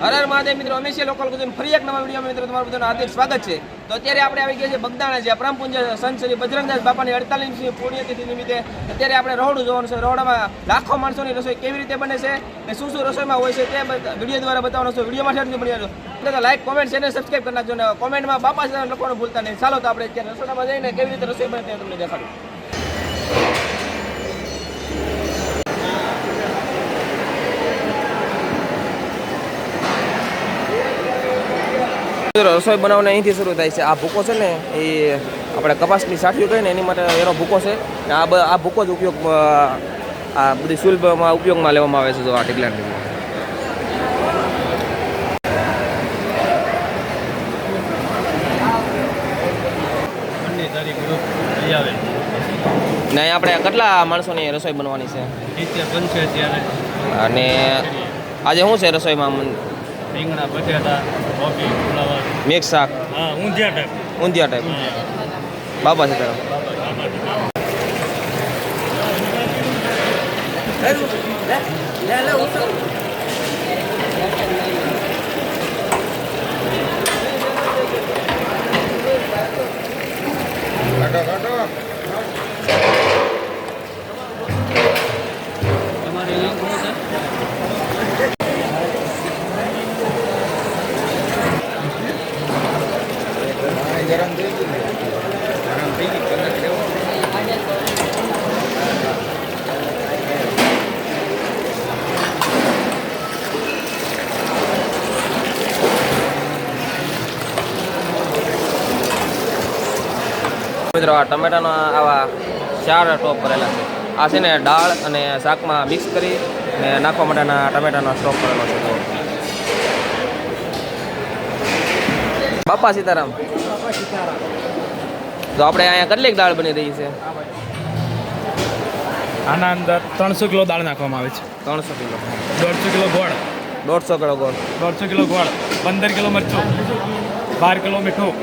હર હર મહાદેવ મિત્રો, અમે છીએ લોકલ ગુજરાત ફરી એક નવા વિડીયોમાં મિત્રો તમારું બધાનું હાર્દિક સ્વાગત છે. તો અત્યારે આપણે આવી ગયા છે બગદાણા છે પરમ પૂજ્ય સંત શ્રી બજરંગદાસ બાપાની અડતાલીસમી પુણ્યતિથિ નિમિત્તે અત્યારે આપણે રહોડું જોવાનું છે. રહોડામાં લાખો માણસોની રસોઈ કેવી રીતે બને છે ને શું શું રસોઈમાં હોય છે તે વીડિયો દ્વારા બતાવવાનો છે. વિડીયોમાં શેર બની તો લાઈક કોમેન્ટ ચેનલ સબસ્ક્રાઈબ કરી નાખજો ને કોમેન્ટમાં બાપા લખવાનું ભૂલતા નહીં. ચાલો તો આપણે અત્યારે રસોડામાં જઈને કેવી રીતે રસોઈ બને તે તમને દેખાડું. રસોઈ બનાવવાની અહીંથી શરૂ થાય છે. આ ભૂકો છે ને એ આપણે કપાસની સાઠીઓ કહીએ ને એની માટે એનો ભૂકો છે. ને આ આ ભૂકો જ ઉપયોગ આ બધી સુલભમાં ઉપયોગમાં લેવામાં આવે છે જો આ આવે. ને આપણે કેટલા માણસોની રસોઈ બનવાની છે? અને આજે શું છે રસોઈમાં? રીંગણા બટેટા કોફી ફુલાવર મિક્સ શાક હા ઊંધિયા ટાઈપ ઊંધિયા ટાઈપ બાબા છે લે તમારે મિત્રો આ ટમેટાના આવા ચાર ટોપ કરેલા છે. આ છે ને દાળ અને શાકમાં મિક્સ કરી ને નાખવા માટેના ટમેટાનો સ્ટોક કરેલો છે. બાપા સીતારામ. તો આપણે અહીંયા કેટલીક દાળ બની રહી છે? આના અંદર ત્રણસો કિલો દાળ નાખવામાં આવે છે. ત્રણસો કિલો. દોઢસો કિલો ગોળ. દોઢસો કિલો ગોળ. દોઢસો કિલો ગોળ. પંદર કિલો મરચું. બાર કિલો મીઠું.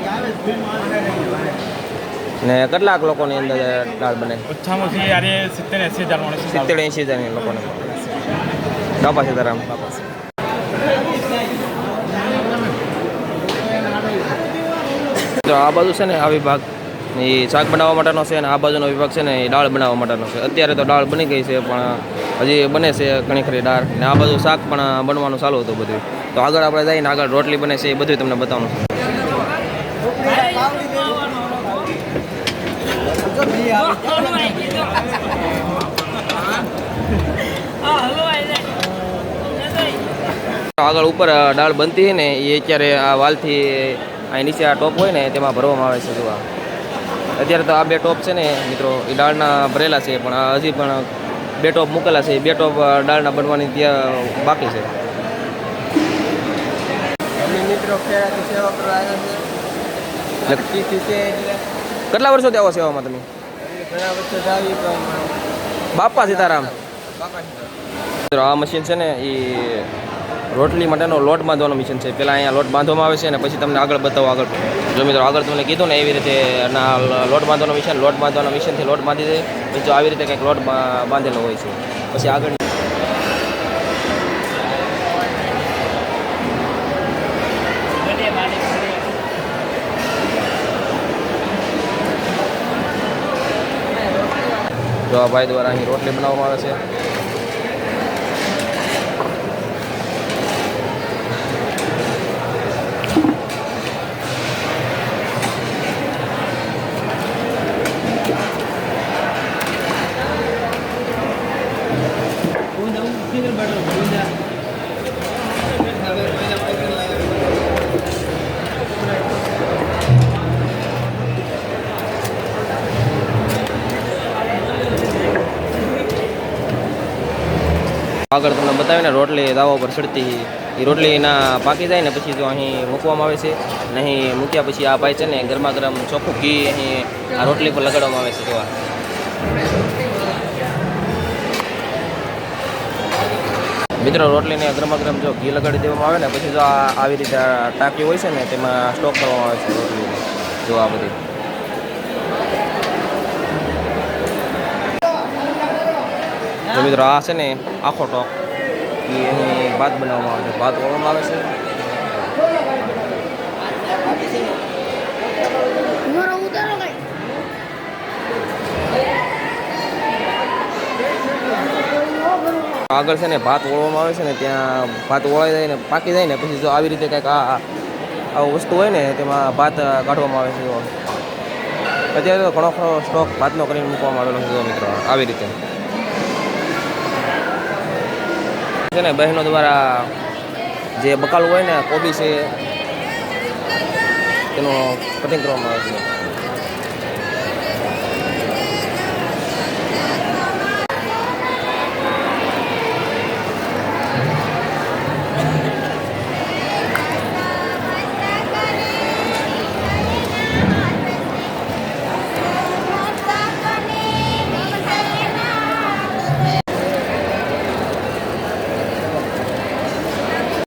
ને કેટલાક લોકોની અંદર દાળ બને? ઓછામાં ઓછી સિત્તેર એંસી હજાર માણસો સિત્તેર લોકોને. બાપા સીતારામ તો આ બાજુ છે ને આ વિભાગ. એ શાક બનાવવા માટેનો છે અને આ બાજુનો વિભાગ છે ને એ દાળ બનાવવા માટેનો છે. અત્યારે તો દાળ બની ગઈ છે પણ હજી બને છે ઘણી ખરી દાળ. ને આ બાજુ શાક પણ બનવાનું ચાલુ હતું બધું. તો આગળ આપણે જઈને આગળ રોટલી બને છે એ બધું તમને બતાવવાનું છે. આગળ ઉપર દાળ બનતી હોય ને એ અત્યારે આ વાલથી અહીં નીચે આ ટોપ હોય ને તેમાં ભરવામાં આવે છે જોવા અત્યારે તો આ બે ટોપ છે ને મિત્રો એ દાળના ભરેલા છે પણ હજી પણ બે ટોપ મૂકેલા છે એ બે ટોપ દાળના બનવાની ત્યાં બાકી છે. મિત્રો સેવા કરવા કેટલા વર્ષોથી આવો સેવામાં તમે? બાપા સીતારામ. આ મશીન છે ને એ રોટલી માટેનો લોટ બાંધવાનો મશીન છે. પહેલાં અહીંયા લોટ બાંધવામાં આવે છે અને પછી તમને આગળ બતાવો આગળ. જો મિત્રો આગળ તમને કીધું ને એવી રીતે ના લોટ બાંધવાનો મશીન લોટ બાંધવાનો મશીનથી લોટ બાંધી દે. પછી જો આવી રીતે કંઈક લોટ બાંધેલો હોય છે. પછી આગળ જો આ ભાઈ દ્વારા અહીં રોટલી બનાવવામાં આવે છે. આગળ તમને બતાવીને રોટલી, દાવા ઉપર ચડતી એ રોટલીના પાકી જાય ને પછી જો અહીં મૂકવામાં આવે છે અને અહીં મૂક્યા પછી આ ભાઈ છે ને ગરમા ગરમ ચોખ્ખું ઘી અહીં આ રોટલી પર લગાડવામાં આવે છે જોવા. મિત્રો, રોટલીને ગરમા ગરમ જો ઘી લગાડી દેવામાં આવે ને પછી જો આવી રીતે ટાંકી હોય છે ને તેમાં સ્ટોક કરવામાં આવે છે રોટલી. જો બધી. મિત્રો આ છે ને આખો ટોક. એ અહીં ભાત બનાવવામાં આવે છે. ભાત ઓળવામાં આવે છે. આગળ છે ને ભાત ઓળવામાં આવે છે ને ત્યાં ભાત ઓળાઈ જાય ને પાકી જાય ને પછી જો આવી રીતે કંઈક આ આ- વસ્તુ હોય ને તેમાં ભાત કાઢવામાં આવે છે અત્યારે તો ઘણો ખરો સ્ટોક ભાતનો કરીને મૂકવામાં આવેલો છે મિત્રો આવી રીતે. છે ને, બહેનો દ્વારા જે બકાલું હોય ને, કોબી છે, તેનો કટિંગ કરવામાં આવે છે.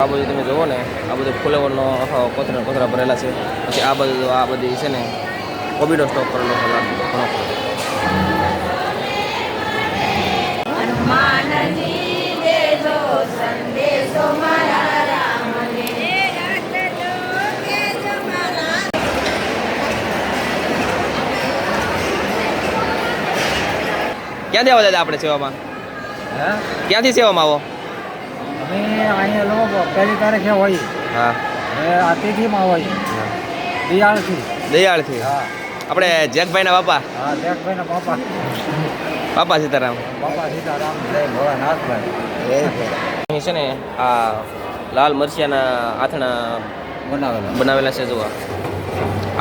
આ બધું તમે જુઓ ને આ બધું ફુલેવરનો કોથરા કોથરા ભરેલા છે. પછી આ બધું આ બધી છે ને કોબીનો સ્ટોક કરેલો છે ઘણો ક્યાંથી આવો દાદા આપણે સેવામાં? હે? ક્યાંથી સેવામાં આવો? અમે અહીંયા લોકો પહેલી તારીખે હોય હા. એ અતિથિમાં હોય દિયાળથી. દયાળથી? હા. આપણે જેકભાઈના બાપા? હા દેખભાઈના બાપા. બાપા સીતારામ. બાપા સીતારામ જય ભોળાનાથભાઈ. અહીં છે ને આ લાલ મરચિયાના આથણા બનાવેલા. બનાવેલા છે જોવા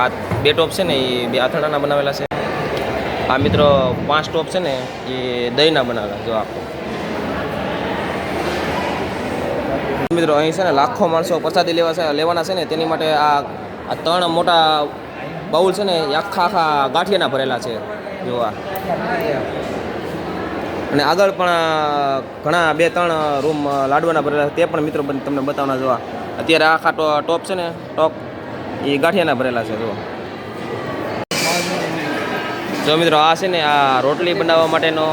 આ બે ટોપ છે ને એ બે આથણાના બનાવેલા છે. આ મિત્રો પાંચ ટોપ છે ને એ દહીંના બનાવેલા જો આ. મિત્રો, અહીં છે ને લાખો માણસો પ્રસાદી લેવા છે, લેવાના છે ને, તેની માટે આ ત્રણ મોટા બાઉલ છે ને આખા આખા ગાંઠિયાના ભરેલા છે. જોવા અને આગળ પણ ઘણા બે ત્રણ રૂમ લાડવાના ભરેલા તે પણ મિત્રો તમને બતાવવાના જોવા. અત્યારે આખા ટોપ છે ને, ટોપ, એ ગાંઠિયાના ભરેલા છે જો જો મિત્રો, આ છે ને, આ રોટલી બનાવવા માટેનો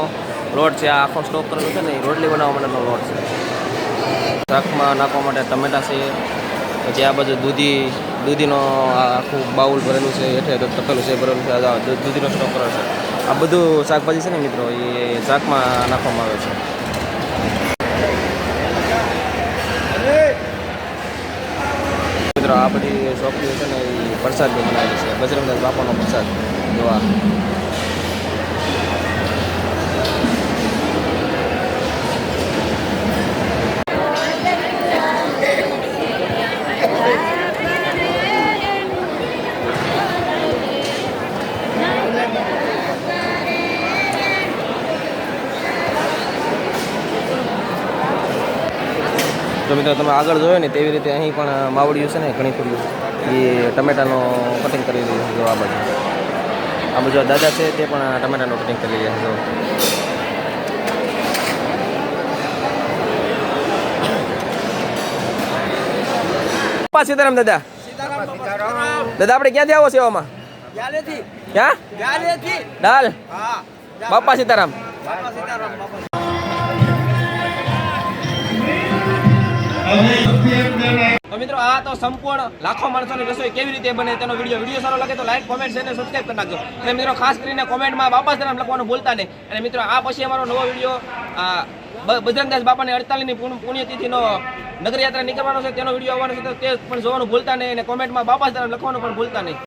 લોટ છે, આ આખો સ્ટોક કરેલો છે ને, એ રોટલી બનાવવા માટેનો લોટ છે. શાકમાં નાખવા માટે ટમેટા છે, પછી આ બાજુ દૂધી, દૂધીનો આખું બાઉલ ભરેલું છે, હેઠે તપેલું છે, ભરેલું છે દૂધીનો સ્ટોક કરેલો છે. આ બધું શાકભાજી છે ને મિત્રો, એ શાકમાં નાખવામાં આવે છે. મિત્રો, આ બધી શોપીઓ છે ને, એ પ્રસાદ બનાવેલી છે, બજરંગદાસ બાપાનો પ્રસાદ જોવા. તો મિત્રો તમે આગળ જોયો ને તેવી રીતે અહીં પણ માવડિયું છે ને ઘણી ખુલ્લું એ ટમેટાનો કટિંગ કરી રહ્યું છે જો આ બાજુ. આ બાજુ દાદા છે તે પણ ટમેટાનું કટિંગ કરી રહ્યા છે સીતારામ દાદા. દાદા આપણે ક્યાંથી આવો સેવામાં? ક્યાં ડાલ બાપા સીતારામ. તો મિત્રો, આ તો સંપૂર્ણ લાખો માણસોની રસોઈ કેવી રીતે બને તેનો વીડિયો. વીડિયો સારો લાગે તો લાઈક કોમેન્ટ શેર અને સબસ્ક્રાઇબ કરી નાખજો. અને મિત્રો, ખાસ કરીને કોમેન્ટમાં બાપા નામ લખવાનું ભૂલતા નહીં. અને મિત્રો, આ પછી અમારો નવો વીડિયો બજરંગદાસ બાપાની અડતાલીસની પુણ્યતિથિનો નગરયાત્રા નીકળવાનો છે, તેનો વીડિયો આવવાનો છે, તો તે પણ જોવાનું ભૂલતા નહીં અને કોમેન્ટમાં બાપા નામ લખવાનું પણ ભૂલતા નહીં.